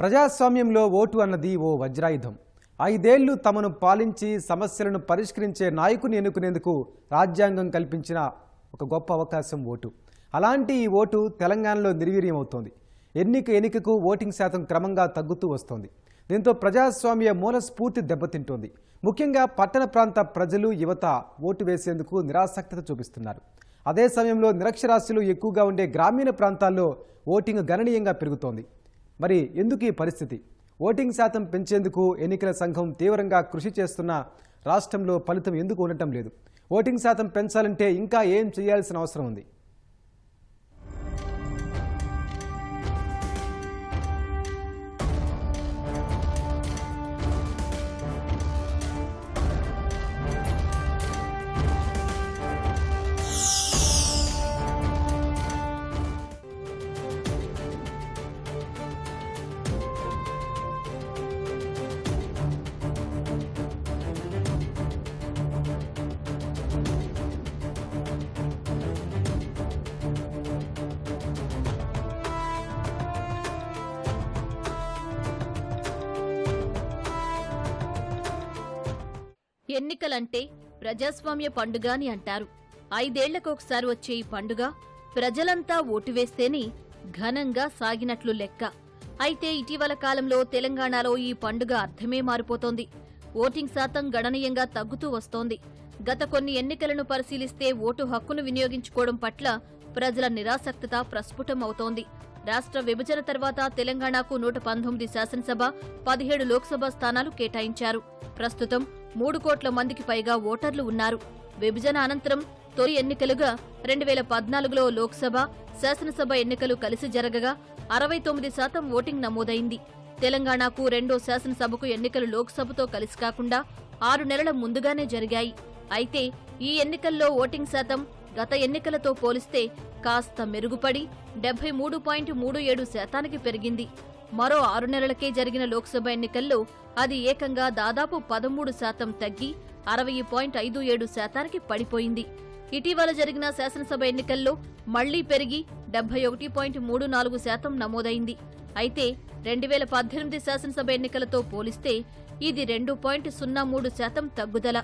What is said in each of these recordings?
ప్రజాస్వామ్యంలో ఓటు అన్నది ఓ వజ్రాయుధం. ఐదేళ్ళు తమను పాలించి సమస్యలను పరిష్కరించే నాయకుని ఎన్నుకునేందుకు రాజ్యాంగం కల్పించిన ఒక గొప్ప అవకాశం ఓటు. అలాంటి ఈ ఓటు తెలంగాణలో నిర్వీర్యమవుతోంది. ఎన్నిక ఎన్నికకు ఓటింగ్ శాతం క్రమంగా తగ్గుతూ వస్తోంది. దీంతో ప్రజాస్వామ్య మూల స్ఫూర్తి దెబ్బతింటోంది. ముఖ్యంగా పట్టణ ప్రాంత ప్రజలు యువత ఓటు వేసేందుకు నిరాసక్తత చూపిస్తున్నారు. అదే సమయంలో నిరక్షరాస్యులు ఎక్కువగా ఉండే గ్రామీణ ప్రాంతాల్లో ఓటింగ్ గణనీయంగా పెరుగుతోంది. మరి ఎందుకు ఈ పరిస్థితి? ఓటింగ్ శాతం పెంచేందుకు ఎన్నికల సంఘం తీవ్రంగా కృషి చేస్తున్న రాష్ట్రంలో ఫలితం ఎందుకు ఉండటం లేదు? ఓటింగ్ శాతం పెంచాలంటే ఇంకా ఏం చేయాల్సిన అవసరం ఉంది? ఎన్నికలంటే ప్రజాస్వామ్య పండుగ అని అంటారు. ఐదేళ్ళకొకసారి వచ్చే ఈ పండుగ ప్రజలంతా ఓటు వేస్తేనే ఘనంగా సాగినట్లు లెక్క. అయితే ఇటీవల కాలంలో తెలంగాణలో ఈ పండుగ అర్థమే మారిపోతోంది. ఓటింగ్ శాతం గణనీయంగా తగ్గుతూ వస్తోంది. గత కొన్ని ఎన్నికలను పరిశీలిస్తే ఓటు హక్కును వినియోగించుకోవడం పట్ల ప్రజల నిరాసక్తత ప్రస్ఫుటం అవుతోంది రాష్ట్ర విభజన తర్వాత తెలంగాణకు నూట పంతొమ్మిది శాసనసభ పదిహేడు లోక్సభ స్థానాలు కేటాయించారు. ప్రస్తుతం మూడు కోట్ల మందికి పైగా ఓటర్లు ఉన్నారు. విభజన అనంతరం తొలి ఎన్నికలుగా రెండు వేల పద్నాలుగులో లోక్సభ శాసనసభ ఎన్నికలు కలిసి జరగగా అరవై తొమ్మిది శాతం ఓటింగ్ నమోదైంది. తెలంగాణకు రెండో శాసనసభకు ఎన్నికలు లోక్సభతో కలిసి కాకుండా ఆరు నెలల ముందుగానే జరిగాయి. అయితే ఈ ఎన్నికల్లో ఓటింగ్ శాతం గత ఎన్నికలతో పోలిస్తే కాస్త మెరుగుపడి డెబ్బై మూడు పాయింట్ మూడు ఏడు శాతానికి పెరిగింది. మరో ఆరు నెలలకే జరిగిన లోక్సభ ఎన్నికల్లో అది ఏకంగా దాదాపు పదమూడు శాతం తగ్గి అరవై పాయింట్ ఐదు ఏడు శాతానికి పడిపోయింది. ఇటీవల జరిగిన శాసనసభ ఎన్నికల్లో మళ్ళీ పెరిగి డెబ్బై ఒకటి పాయింట్ మూడు నాలుగు శాతం నమోదైంది. అయితే రెండు వేల పద్దెనిమిది శాసనసభ ఎన్నికలతో పోలిస్తే ఇది రెండు పాయింట్ సున్నా మూడు శాతం తగ్గుదల.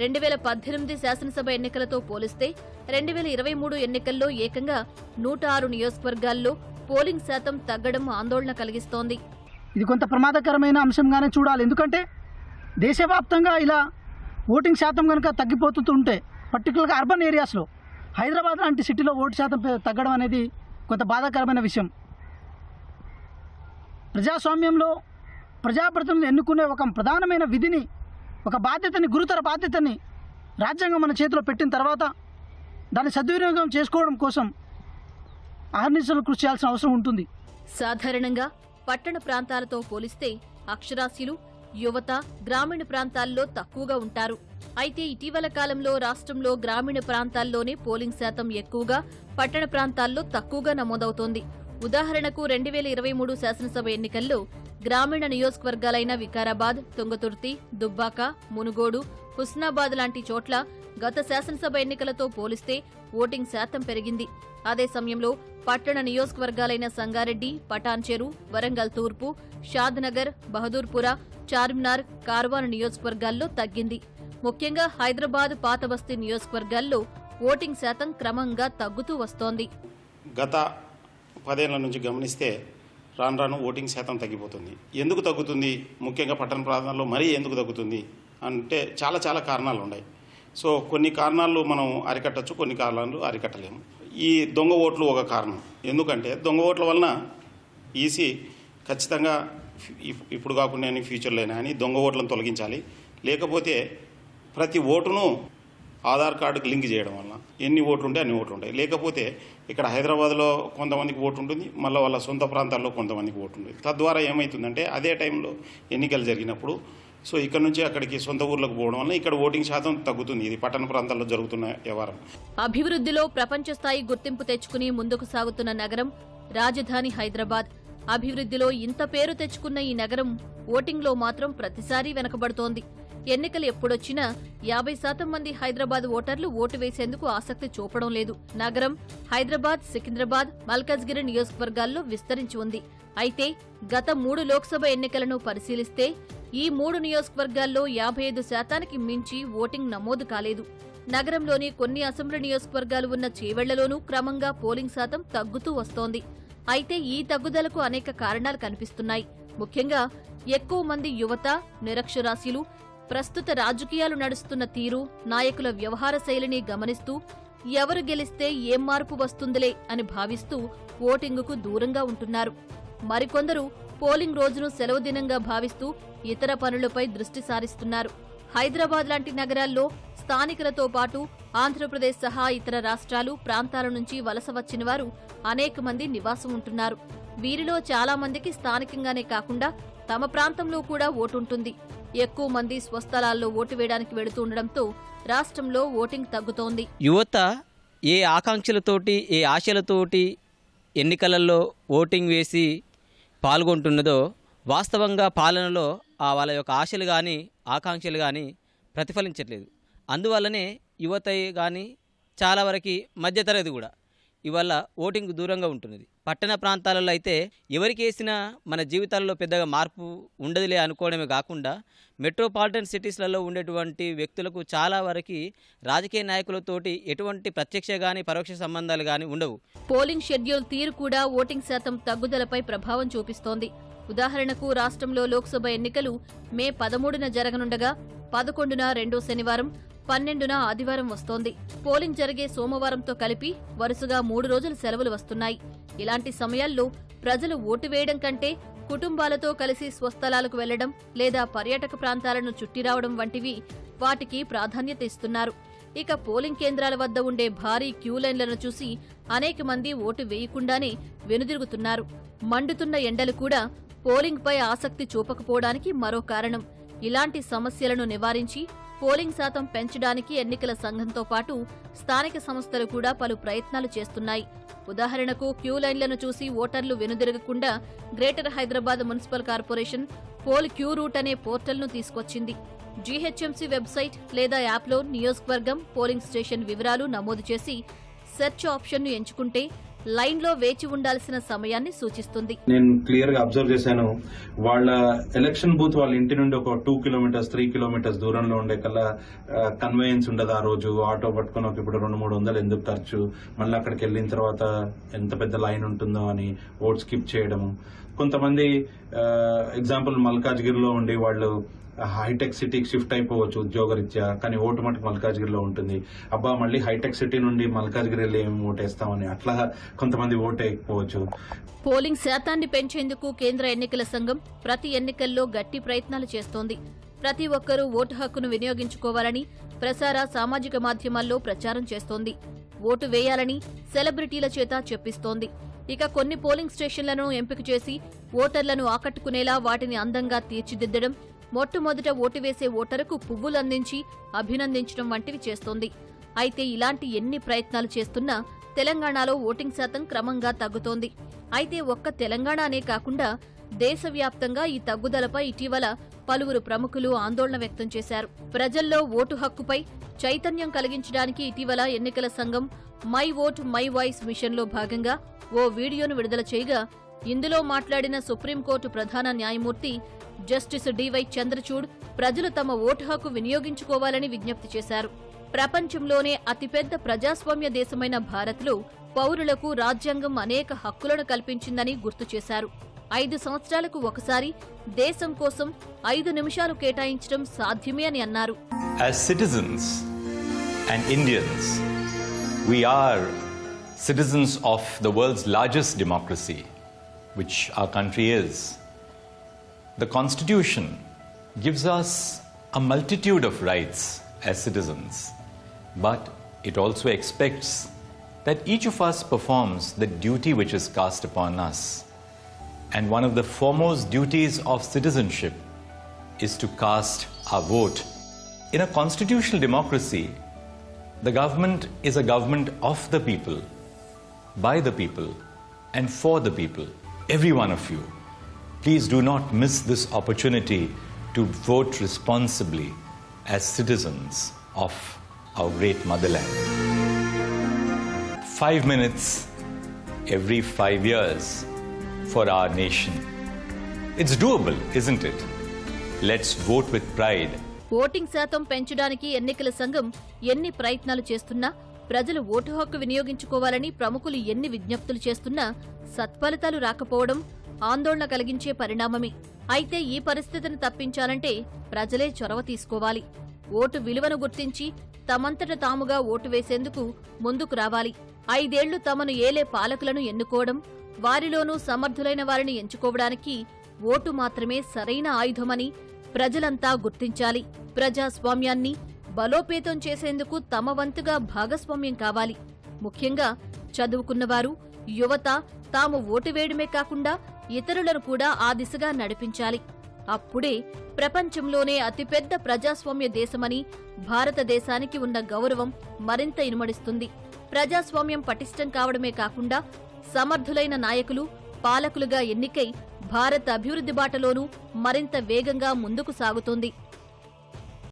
రెండు వేల పద్దెనిమిది శాసనసభ ఎన్నికలతో పోలిస్తే రెండు వేల ఇరవై మూడు ఎన్నికల్లో ఏకంగా నూట ఆరు నియోజకవర్గాల్లో పోలింగ్ శాతం తగ్గడం ఆందోళన కలిగిస్తోంది. ఇది కొంత ప్రమాదకరమైన అంశంగానే చూడాలి. ఎందుకంటే దేశవ్యాప్తంగా ఇలా ఓటింగ్ శాతం కనుక తగ్గిపోతుంటే పర్టికులర్గా అర్బన్ ఏరియాస్లో హైదరాబాద్ లాంటి సిటీలో ఓటు శాతం తగ్గడం అనేది కొంత బాధాకరమైన విషయం. ప్రజాస్వామ్యంలో ప్రజాప్రతినిధులు ఎన్నుకునే ఒక ప్రధానమైన విధిని ఒక బాధ్యతని గురుతర బాధ్యతని రాజ్యాంగం మన చేతిలో పెట్టిన తర్వాత దాన్ని సద్వినియోగం చేసుకోవడం కోసం ఆర్నిసలు కృషి చేయాల్సిన అవసరం ఉంటుంది. సాధారణంగా పట్టణ ప్రాంతాలతో పోలిస్తే అక్షరాస్యులు యువత గ్రామీణ ప్రాంతాల్లో తక్కువగా ఉంటారు. అయితే ఇటీవల కాలంలో రాష్ట్రంలో గ్రామీణ ప్రాంతాల్లోనే పోలింగ్ శాతం ఎక్కువగా పట్టణ ప్రాంతాల్లో తక్కువగా నమోదవుతోంది. ఉదాహరణకు రెండు వేల ఇరవై మూడు శాసనసభ ఎన్నికల్లో గ్రామీణ నియోజకవర్గాలైన వికారాబాద్ తుంగతుర్తి దుబ్బాక మునుగోడు హుస్నాబాద్ లాంటి చోట్ల గత శాసనసభ ఎన్నికలతో పోలిస్తే ఓటింగ్ శాతం పెరిగింది. అదే సమయంలో పట్టణ నియోజకవర్గాలైన సంగారెడ్డి పటాన్చెరు వరంగల్ తూర్పు షాద్నగర్ బహదూర్పుర చార్మినార్ కార్వాన్ నియోజకవర్గాల్లో తగ్గింది. ముఖ్యంగా హైదరాబాద్ పాతబస్తీ నియోజకవర్గాల్లో ఓటింగ్ శాతం క్రమంగా తగ్గుతూ వస్తోంది. గత పదేళ్ళ నుంచి గమనిస్తే రాను రాను ఓటింగ్ శాతం తగ్గిపోతుంది. ఎందుకు తగ్గుతుంది? ముఖ్యంగా పట్టణ ప్రాంతాల్లో మరీ ఎందుకు తగ్గుతుంది? అంటే చాలా చాలా కారణాలు ఉన్నాయి సో కొన్ని కారణాలు మనం అరికట్టచ్చు కొన్ని కారణాలు అరికట్టలేము. ఈ దొంగ ఓట్లు ఒక కారణం. ఎందుకంటే దొంగ ఓట్ల వలన ఈసీ ఖచ్చితంగా ఇప్పుడు కాకుండా అని ఫ్యూచర్లోనే అని దొంగ ఓట్లను తొలగించాలి. లేకపోతే ప్రతి ఓటును ఆధార్ కార్డుకి లింక్ చేయడం వల్ల ఎన్ని ఓట్లు ఉంటే అన్ని ఓట్లు ఉంటాయి లేకపోతే ఇక్కడ హైదరాబాద్లో కొంతమందికి ఓటు ఉంటుంది మళ్ళీ వాళ్ళ సొంత ప్రాంతాల్లో కొంతమందికి ఓటు ఉంటుంది తద్వారా ఏమవుతుందంటే అదే టైంలో ఎన్నికలు జరిగినప్పుడు సో ఇక్కడ నుంచి అక్కడికి సొంత ఊర్లకు పోవడం వల్ల ఇక్కడ ఓటింగ్ శాతం తగ్గుతుంది. ఇది పట్టణ ప్రాంతాల్లో జరుగుతున్న వ్యవహారం. అభివృద్ధిలో ప్రపంచ స్థాయి గుర్తింపు తెచ్చుకుని ముందుకు సాగుతున్న నగరం రాజధాని హైదరాబాద్. అభివృద్ధిలో ఇంత పేరు తెచ్చుకున్న ఈ నగరం ఓటింగ్లో మాత్రం ప్రతిసారీ వెనకబడుతోంది. ఎన్నికలు ఎప్పుడొచ్చినా యాభై శాతం మంది హైదరాబాద్ ఓటర్లు ఓటు వేసేందుకు ఆసక్తి చూపడం లేదు. నగరం హైదరాబాద్ సికింద్రాబాద్ మల్కాజ్గిరి నియోజకవర్గాల్లో విస్తరించి ఉంది. అయితే గత మూడు లోక్సభ ఎన్నికలను పరిశీలిస్తే ఈ మూడు నియోజకవర్గాల్లో యాభై ఐదు శాతానికి మించి ఓటింగ్ నమోదు కాలేదు. నగరంలోని కొన్ని అసెంబ్లీ నియోజకవర్గాలు ఉన్న చేవెళ్ళలోనూ క్రమంగా పోలింగ్ శాతం తగ్గుతూ వస్తోంది. అయితే ఈ తగ్గుదలకు అనేక కారణాలు కనిపిస్తున్నాయి. ముఖ్యంగా ఎక్కువ మంది యువత నిరక్షరాస్యులు ప్రస్తుత రాజకీయాలు నడుస్తున్న తీరు నాయకుల వ్యవహార శైలిని గమనిస్తూ ఎవరు గెలిస్తే ఏం మార్పు వస్తుందిలే అని భావిస్తూ ఓటింగుకు దూరంగా ఉంటున్నారు. మరికొందరు పోలింగ్ రోజును సెలవు దినంగా భావిస్తూ ఇతర పనులపై దృష్టి సారిస్తున్నారు. హైదరాబాద్ లాంటి నగరాల్లో స్థానికులతో పాటు ఆంధ్రప్రదేశ్ సహా ఇతర రాష్ట్రాలు ప్రాంతాల నుంచి వలస వచ్చిన వారు అనేక మంది నివాసం ఉంటున్నారు. వీరిలో చాలా మందికి స్థానికంగానే కాకుండా తమ ప్రాంతంలో కూడా ఓటుంటుంది. ఎక్కువ మంది స్వస్థలాల్లో ఓటు వేయడానికి వెళుతూ ఉండడంతో రాష్ట్రంలో ఓటింగ్ తగ్గుతోంది. యువత ఏ ఆకాంక్షలతోటి ఏ ఆశలతోటి ఎన్నికలలో ఓటింగ్ వేసి పాల్గొంటున్నదో వాస్తవంగా పాలనలో ఆ వాళ్ళ యొక్క ఆశలు కానీ ఆకాంక్షలు కానీ ప్రతిఫలించట్లేదు. అందువల్లనే యువత కానీ చాలా వరకు మధ్యతరగతి కూడా ఇవల్ల ఓటింగ్ దూరంగా ఉంటున్నది. పట్టణ ప్రాంతాలలో అయితే ఎవరికి వేసినా మన జీవితాల్లో పెద్దగా మార్పు ఉండదులే అనుకోవడమే కాకుండా మెట్రోపాలిటన్ సిటీస్లలో ఉండేటువంటి వ్యక్తులకు చాలా వరకు రాజకీయ నాయకులతోటి ఎటువంటి ప్రత్యక్ష కానీ పరోక్ష సంబంధాలు కానీ ఉండవు. పోలింగ్ షెడ్యూల్ తీరు కూడా ఓటింగ్ శాతం తగ్గుదలపై ప్రభావం చూపిస్తోంది. ఉదాహరణకు రాష్ట్రంలో లోక్సభ ఎన్నికలు మే పదమూడున జరగనుండగా పదకొండున రెండో శనివారం పన్నెండున ఆదివారం వస్తోంది. పోలింగ్ జరిగే సోమవారంతో కలిపి వరుసగా మూడు రోజులు సెలవులు వస్తున్నాయి. ఇలాంటి సమయాల్లో ప్రజలు ఓటు వేయడం కంటే కుటుంబాలతో కలిసి స్వస్థలాలకు వెళ్ళడం లేదా పర్యాటక ప్రాంతాలను చుట్టి రావడం వంటివి వాటికి ప్రాధాన్యత ఇస్తున్నారు. ఇక పోలింగ్ కేంద్రాల వద్ద ఉండే భారీ క్యూ లైన్లను చూసి అనేక మంది ఓటు వేయకుండానే వెనుదిరుగుతున్నారు. మండుతున్న ఎండలు కూడా పోలింగ్పై ఆసక్తి చూపకపోవడానికి మరో కారణం. ఇలాంటి సమస్యలను నివారించి పోలింగ్ శాతం పెంచడానికి ఎన్నికల సంఘంతో పాటు స్థానిక సంస్థలు కూడా పలు ప్రయత్నాలు చేస్తున్నాయి. ఉదాహరణకు క్యూ లైన్లను చూసి ఓటర్లు వెనుదిరగకుండా greater Hyderabad municipal corporation poll queue route అనే పోర్టల్ను తీసుకొచ్చింది. జీహెచ్ఎంసీ వెబ్సైట్ లేదా యాప్లో నియోజకవర్గం పోలింగ్ స్టేషన్ వివరాలు నమోదు చేసి సెర్చ్ ఆప్షన్ను ఎంచుకుంటే లైన్లో వేచి ఉండాల్సిన సమయాన్ని సూచిస్తుంది. నేను క్లియర్గా అబ్జర్వ్ చేశాను. వాళ్ళ ఎలక్షన్ బూత్ వాళ్ళ ఇంటి నుండి ఒక టూ కిలోమీటర్స్ త్రీ కిలోమీటర్స్ దూరంలో ఉండే కల్లా కన్వేయన్స్ ఉండదు ఆ రోజు. ఆటో పట్టుకొని ఒక ఇప్పుడు రెండు మూడు వందలు ఎందుకు ఖర్చు? మళ్ళీ అక్కడికి వెళ్ళిన తర్వాత ఎంత పెద్ద లైన్ ఉంటుందో అని ఓట్ స్కిప్ చేయడము కొంతమంది ఎగ్జాంపుల్ మల్కాజ్గిరిలో ఉండి వాళ్ళు హైటెక్ సిటీకి షిఫ్ట్ అయిపోవచ్చు ఉద్యోగరీత్యా కానీ ఓటు మటుకు మల్కాజ్గిరిలో ఉంటుంది. అబ్బా మళ్ళీ హైటెక్ సిటీ నుండి మల్కాజ్గిరి వెళ్ళి ఏమి ఓటేస్తామని అట్లా కొంతమంది ఓటేయకపోవచ్చు. పోలింగ్ శాతాన్ని పెంచేందుకు కేంద్ర ఎన్నికల సంఘం ప్రతి ఎన్నికల్లో గట్టి ప్రయత్నాలు చేస్తోంది. ప్రతి ఒక్కరూ ఓటు హక్కును వినియోగించుకోవాలని ప్రసార సామాజిక మాధ్యమాల్లో ప్రచారం చేస్తోంది. ఓటు వేయాలని సెలబ్రిటీల చేత చెప్పిస్తోంది. ఇక కొన్ని పోలింగ్ స్టేషన్లను ఎంపిక చేసి ఓటర్లను ఆకట్టుకునేలా వాటిని అందంగా తీర్చిదిద్దడం మొట్టమొదట ఓటు వేసే ఓటరుకు పువ్వులందించి అభినందించడం వంటివి చేస్తోంది. అయితే ఇలాంటి ఎన్ని ప్రయత్నాలు చేస్తున్నా తెలంగాణలో ఓటింగ్ శాతం క్రమంగా తగ్గుతోంది. అయితే ఒక్క తెలంగాణనే కాకుండా దేశవ్యాప్తంగా ఈ తగ్గుదలపై ఇటీవల పలువురు ప్రముఖులు ఆందోళన వ్యక్తం చేశారు. ప్రజల్లో ఓటు హక్కుపై చైతన్యం కలిగించడానికి ఇటీవల ఎన్నికల సంఘం మై ఓట్ మై వాయిస్ మిషన్లో భాగంగా ఓ వీడియోను విడుదల చేయగా ఇందులో మాట్లాడిన సుప్రీంకోర్టు ప్రధాన న్యాయమూర్తి జస్టిస్ డివై చంద్రచూడ్ ప్రజలు తమ ఓటు హక్కు వినియోగించుకోవాలని విజ్ఞప్తి చేశారు. ప్రపంచంలోనే అతిపెద్ద ప్రజాస్వామ్య దేశమైన భారత్లో పౌరులకు రాజ్యాంగం అనేక హక్కులను కల్పించిందని గుర్తు చేశారు. ఐదు సంవత్సరాలకు ఒకసారి దేశం కోసం ఐదు నిమిషాలు కేటాయించడం సాధ్యమే అని అన్నారు. As citizens and Indians, we are citizens of the world's largest democracy, which our country is. The Constitution gives us a multitude of rights as citizens, but it also expects that each of us performs the duty which is cast upon us. And one of the foremost duties of citizenship is to cast our vote. In a constitutional democracy, the government is a government of the people, by the people, and for the people. Every one of you, please do not miss this opportunity to vote responsibly as citizens of our great motherland. Five minutes every five years for our nation. It's doable, isn't it? Let's vote with pride voting శాతం పెంచడానికి ఎన్నికల సంఘం ఎన్ని ప్రయత్నాలు చేస్తున్నా ప్రజలు vote హక్కు వినియోగించుకోవాలని ప్రముఖులు ఎన్ని విజ్ఞప్తులు చేస్తున్నా సత్ఫలితాలు రాకపోవడం ఆందోళన కలిగించే పరిణామమే. అయితే ఈ పరిస్థితిని తప్పించాలంటే ప్రజలే చొరవ తీసుకోవాలి. ఓటు విలువను గుర్తించి తమంతట తాముగా ఓటు వేసేందుకు ముందుకు రావాలి. ఐదేళ్ళు తమను ఏలే పాలకులను ఎన్నుకోవడం వారిలోనూ సమర్థులైన వారిని ఎంచుకోవడానికి ఓటు మాత్రమే సరైన ఆయుధమని ప్రజలంతా గుర్తించాలి. ప్రజాస్వామ్యాన్ని బలోపేతం చేసేందుకు తమ వంతుగా భాగస్వామ్యం కావాలి. ముఖ్యంగా చదువుకున్నవారు యువత తాము ఓటు వేయడమే కాకుండా ఇతరులను కూడా ఆ దిశగా నడిపించాలి. అప్పుడే ప్రపంచంలోనే అతిపెద్ద ప్రజాస్వామ్య దేశమని భారతదేశానికి ఉన్న గౌరవం మరింత ఇనుమడిస్తుంది. ప్రజాస్వామ్యం పటిష్టం కావడమే కాకుండా సమర్థులైన నాయకులు పాలకులుగా ఎన్నికై భారత అభివృద్ధి బాటలోనూ మరింత వేగంగా ముందుకు సాగుతోంది.